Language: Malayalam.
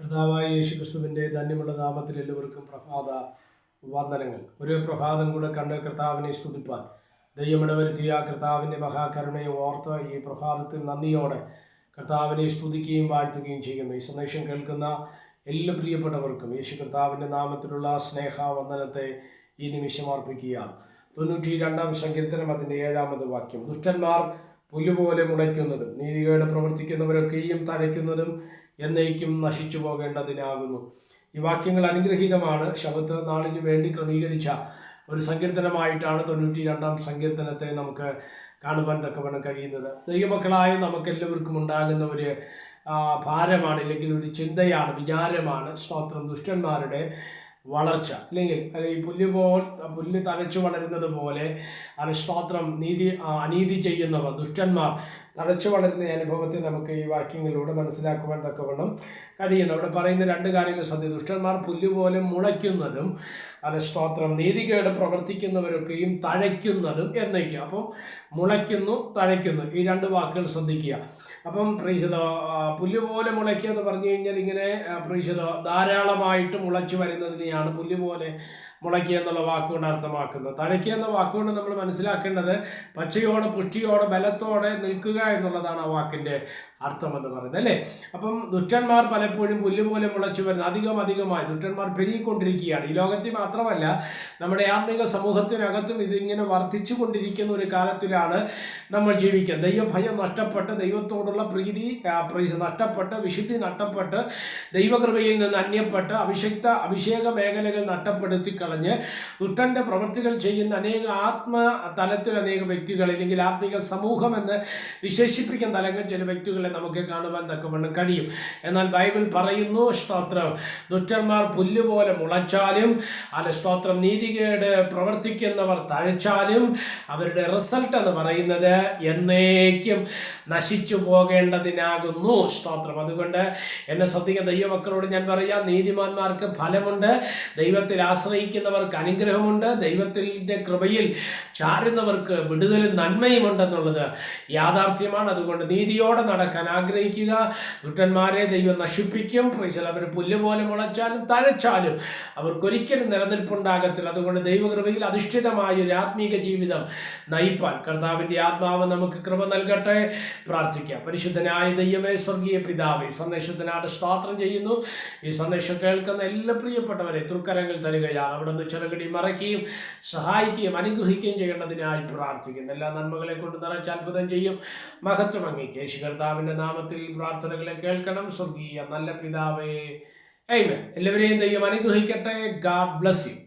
കർത്താവായ യേശു ക്രിസ്തുവിന്റെ ധന്യമുള്ള നാമത്തിൽ എല്ലാവർക്കും പ്രഭാത വന്ദനങ്ങൾ. ഒരു പ്രഭാതം കൂടെ കണ്ട് കർത്താവിനെ സ്തുതിപ്പാൻ. ദൈവമിടവരുത്തിയ കർത്താവിന്റെ മഹാകരുണയെ ഓർത്ത് ഈ പ്രഭാതത്തിൽ നന്ദിയോടെ കർത്താവിനെ സ്തുതിക്കുകയും വാഴ്ത്തുകയും ചെയ്യുന്നു. ഈ സന്ദേശം കേൾക്കുന്ന എല്ലാ പ്രിയപ്പെട്ടവർക്കും യേശു കർത്താവിന്റെ നാമത്തിലുള്ള സ്നേഹ വന്ദനത്തെ ഈ നിമിഷം അർപ്പിക്കുകയാണ്. തൊണ്ണൂറ്റി രണ്ടാം സങ്കീർത്തനം അതിന്റെ ഏഴാമത് വാക്യം. ദുഷ്ടന്മാർ പുല്ലുപോലെ മുളയ്ക്കുന്നതും നീതികേട് പ്രവർത്തിക്കുന്നവരൊക്കെയും തഴയ്ക്കുന്നതും എന്നേക്കും നശിച്ചു പോകേണ്ടതിനാകുന്നു. ഈ വാക്യങ്ങൾ അനുഗ്രഹീതമാണ്. ശബത്ത് നാളിന് വേണ്ടി ക്രമീകരിച്ച ഒരു സങ്കീർത്തനമായിട്ടാണ് തൊണ്ണൂറ്റി രണ്ടാം സങ്കീർത്തനത്തെ നമുക്ക് കാണുവാൻ തക്കവണ്ണം കഴിയുന്നത്. ദൈവമക്കളായ നമുക്കെല്ലാവർക്കും ഉണ്ടാകുന്ന ഒരു ഭാരമാണ് അല്ലെങ്കിൽ ഒരു ചിന്തയാണ് വിചാരമാണ് സ്തോത്രം ദുഷ്ടന്മാരുടെ വളർച്ച. അല്ലെങ്കിൽ അല്ലെങ്കിൽ പുല്ല് പോൽ പുല്ല് തലച്ചു വളരുന്നത് പോലെ അത് നീതി അനീതി ചെയ്യുന്നവർ ദുഷ്ടന്മാർ തഴച്ചു വളരുന്ന അനുഭവത്തെ നമുക്ക് ഈ വാക്യങ്ങളിലൂടെ മനസ്സിലാക്കുവാൻ തക്കവണ്ണം കഴിയുന്നു. അവിടെ പറയുന്ന രണ്ട് കാര്യങ്ങൾ സത്യ ദുഷ്ടന്മാർ പുല്ലുപോലെ മുളയ്ക്കുന്നതും അത് സ്തോത്രം നീതികേട് പ്രവർത്തിക്കുന്നവരൊക്കെയും തഴയ്ക്കുന്നതും എന്നേക്കും. അപ്പം മുളയ്ക്കുന്നു തഴയ്ക്കുന്നു. ഈ രണ്ട് വാക്കുകൾ ശ്രദ്ധിക്കുക. അപ്പം പ്രീശത പുല്ലുപോലെ മുളയ്ക്കുക എന്ന് പറഞ്ഞു കഴിഞ്ഞാൽ ഇങ്ങനെ പ്രീശത ധാരാളമായിട്ട് മുളച്ചു വരുന്നതിനെയാണ് പുല്ലുപോലെ മുളയ്ക്കുക എന്നുള്ള വാക്കുകൊണ്ട് അർത്ഥമാക്കുന്നത്. തഴയ്ക്കുക എന്ന വാക്കുകൊണ്ട് നമ്മൾ മനസ്സിലാക്കേണ്ടത് പച്ചയോടെ പുഷ്ടിയോടെ ബലത്തോടെ നിൽക്കുക എന്നുള്ളതാണ് ആ വാക്കിന്റെ അർത്ഥമെന്ന് പറയുന്നത് അല്ലേ? അപ്പം ദുഷ്ടന്മാർ പലപ്പോഴും പുല്ലുപോലെ മുളച്ചു വരുന്ന അധികം അധികമായി ദുഷ്ടന്മാർ പെരുകിക്കൊണ്ടിരിക്കുകയാണ്. ഈ ലോകത്തിൽ മാത്രമല്ല നമ്മുടെ ആത്മീക സമൂഹത്തിനകത്തും ഇതിങ്ങനെ വർദ്ധിച്ചു കൊണ്ടിരിക്കുന്ന ഒരു കാലത്തിലാണ് നമ്മൾ ജീവിക്കുന്നത്. ദൈവഭയം നഷ്ടപ്പെട്ട് ദൈവത്തോടുള്ള പ്രീതി നഷ്ടപ്പെട്ട് വിശുദ്ധി നഷ്ടപ്പെട്ട് ദൈവകൃപയിൽ നിന്ന് അന്യപ്പെട്ട് അഭിഷക്ത അഭിഷേക മേഖലകൾ നഷ്ടപ്പെടുത്തി കളഞ്ഞ് ദുഷ്ടന്റെ പ്രവൃത്തികൾ ചെയ്യുന്ന അനേക ആത്മ തലത്തിൽ അനേക വ്യക്തികൾ അല്ലെങ്കിൽ ആത്മീക സമൂഹം എന്ന് വിശേഷിപ്പിക്കുന്ന തലങ്ങൾ ചില വ്യക്തികളെ നമുക്ക് കാണുവാൻ തക്കവണ്ണം കഴിയും. എന്നാൽ ബൈബിൾ പറയുന്നു സ്തോത്രം. ദുഷ്ടന്മാർ പുല്ലുപോലെ മുളച്ചാലും അല്ല സ്തോത്രം നീതികേട് പ്രവർത്തിക്കുന്നവർ തഴച്ചാലും അവരുടെ റിസൾട്ട് എന്ന് പറയുന്നത് എന്നേക്കും നശിച്ചു പോകേണ്ടതിനാകുന്നു. സ്തോത്രം. അതുകൊണ്ട് എന്നെ ശ്രദ്ധിക്കുന്ന ദൈവമക്കളോട് ഞാൻ പറയാം നീതിമാന്മാർക്ക് ഫലമുണ്ട് ദൈവത്തിൽ ആശ്രയിക്കുന്നവർക്ക് അനുഗ്രഹമുണ്ട് ദൈവത്തിന്റെ കൃപയിൽ ചാരുന്നവർക്ക് വിടുതലും നന്മയും ഉണ്ടെന്നുള്ളത് യാഥാർത്ഥ്യമാണ്. അതുകൊണ്ട് നീതിയോടെ നടക്കാൻ ആഗ്രഹിക്കുക. ദുഷ്ടന്മാരെ ദൈവം നശിപ്പിക്കും. പ്രീശൽ അവർ പുല്ലുപോലെ മുളച്ചാലും തഴച്ചാലും അവർക്കൊരിക്കലും നിലനിൽപ്പുണ്ടാകത്തില്ല. അതുകൊണ്ട് ദൈവകൃപയിൽ അധിഷ്ഠിതമായ ഒരു ആത്മീക ജീവിതം നയിപ്പാൻ കർത്താവിന്റെ ആത്മാവ് നമുക്ക് കൃപ നൽകട്ടെ. പ്രാർത്ഥിക്കാം. പരിശുദ്ധനായ ദൈവമേ സ്വർഗീയ പിതാവേ സന്ദേശത്തിനാട് സ്വാത്രം ചെയ്യുന്നു. ഈ സന്ദേശം കേൾക്കുന്ന എല്ലാ പ്രിയപ്പെട്ടവരെ തൃക്കരങ്ങൾ തരികയാണ് അവിടെ നിന്ന് ചെറുകടി മറയ്ക്കുകയും സഹായിക്കുകയും അനുഗ്രഹിക്കുകയും ചെയ്യേണ്ടതിനായി പ്രാർത്ഥിക്കുന്നു. എല്ലാ നന്മകളെ കൊണ്ട് നിറച്ച് അത്ഭുതം ചെയ്യും. മഹത്വം അംഗീകരിച്ചു യേശു കർത്താവിന്റെ നാമത്തിൽ പ്രാർത്ഥനകളെ കേൾക്കണം. സ്വർഗീയ നല്ല പിതാവേ എല്ലാവരെയും ദൈവം അനുഗ്രഹിക്കട്ടെ. God bless you.